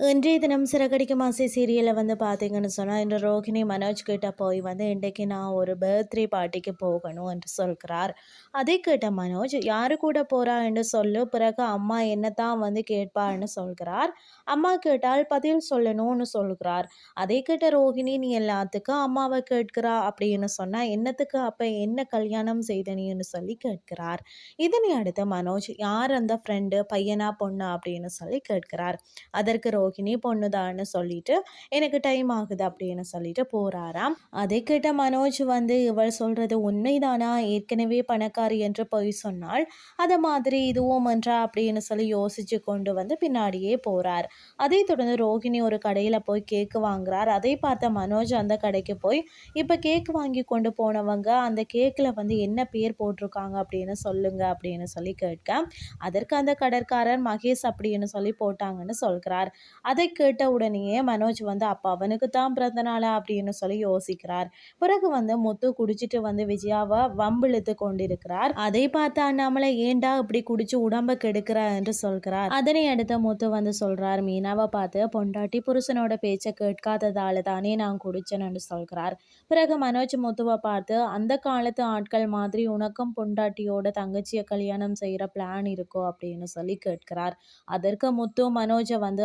இன்றைய தினம் சிறகடிக்கும் ஆசை சீரியலில் வந்து பார்த்தீங்கன்னு சொன்னால் இந்த ரோஹிணி மனோஜ் கிட்ட போய் வந்து இன்றைக்கு நான் ஒரு பர்த்டே பார்ட்டிக்கு போகணும் என்று சொல்கிறார். அதை கேட்ட மனோஜ் யாரு கூட போறா என்று சொல்லு பிறகு அம்மா என்னத்தான் வந்து கேட்பான்னு சொல்கிறார். அம்மா கேட்டால் பதில் சொல்லணும்னு சொல்கிறார். அதை கேட்ட ரோஹிணி நீ எல்லாத்துக்கும் அம்மாவை கேட்கிறா அப்படின்னு சொன்னால் என்னத்துக்கு? அப்போ என்ன கல்யாணம் செய்தனின்னு சொல்லி கேட்கிறார். இதனை அடுத்து மனோஜ் யார் அந்த ஃப்ரெண்டு பையனா பொண்ணா? அப்படின்னு சொல்லி கேட்கிறார். அதற்கு ரோஹிணி பொண்ணுதான்னு சொல்லிட்டு எனக்கு டைம் ஆகுது அப்படின்னு சொல்லிட்டு போறாராம். அதை கேட்ட மனோஜ் வந்து இவள் சொல்றது உண்மைதானா? ஏற்கனவே பணக்காரி என்று பொய் சொன்னால் அதை மாதிரி இதுவும் என்றா? அப்படின்னு சொல்லி யோசிச்சு கொண்டு வந்து பின்னாடியே போறார். அதை தொடர்ந்து ரோஹிணி ஒரு கடையில் போய் கேக்கு வாங்குறார். அதை பார்த்த மனோஜ் அந்த கடைக்கு போய் இப்போ கேக் வாங்கி கொண்டு போனவங்க அந்த கேக்கில் வந்து என்ன பேர் போட்டிருக்காங்க? அப்படின்னு சொல்லுங்க அப்படின்னு சொல்லி கேட்க அதற்கு அந்த கடற்காரர் மகேஷ் அப்படின்னு சொல்லி போட்டாங்கன்னு சொல்கிறார். அதை கேட்ட உடனேயே மனோஜ் வந்து அப்போ அவனுக்கு தான் பிறந்த நாளா? அப்படின்னு சொல்லி யோசிக்கிறார். பிறகு வந்து முத்து குடிச்சிட்டு வந்து விஜயாவை வம்பிழுத்து கொண்டிருக்கிறார். அதை பார்த்த அண்ணாமலை ஏண்டா இப்படி குடிச்சு உடம்ப கெடுக்கிற? என்று சொல்கிறார். அதனை அடுத்து முத்து வந்து சொல்றார் மீனாவை பார்த்து பொண்டாட்டி புருஷனோட பேச்சை கேட்காததால தானே நான் குடிச்சேன்னு சொல்கிறார். பிறகு மனோஜ் முத்துவை பார்த்து அந்த காலத்து ஆட்கள் மாதிரி உனக்கும் பொண்டாட்டியோட தங்கச்சியை கல்யாணம் செய்யற பிளான் இருக்கோ? அப்படின்னு சொல்லி கேட்கிறார். அதற்கு முத்து மனோஜை வந்து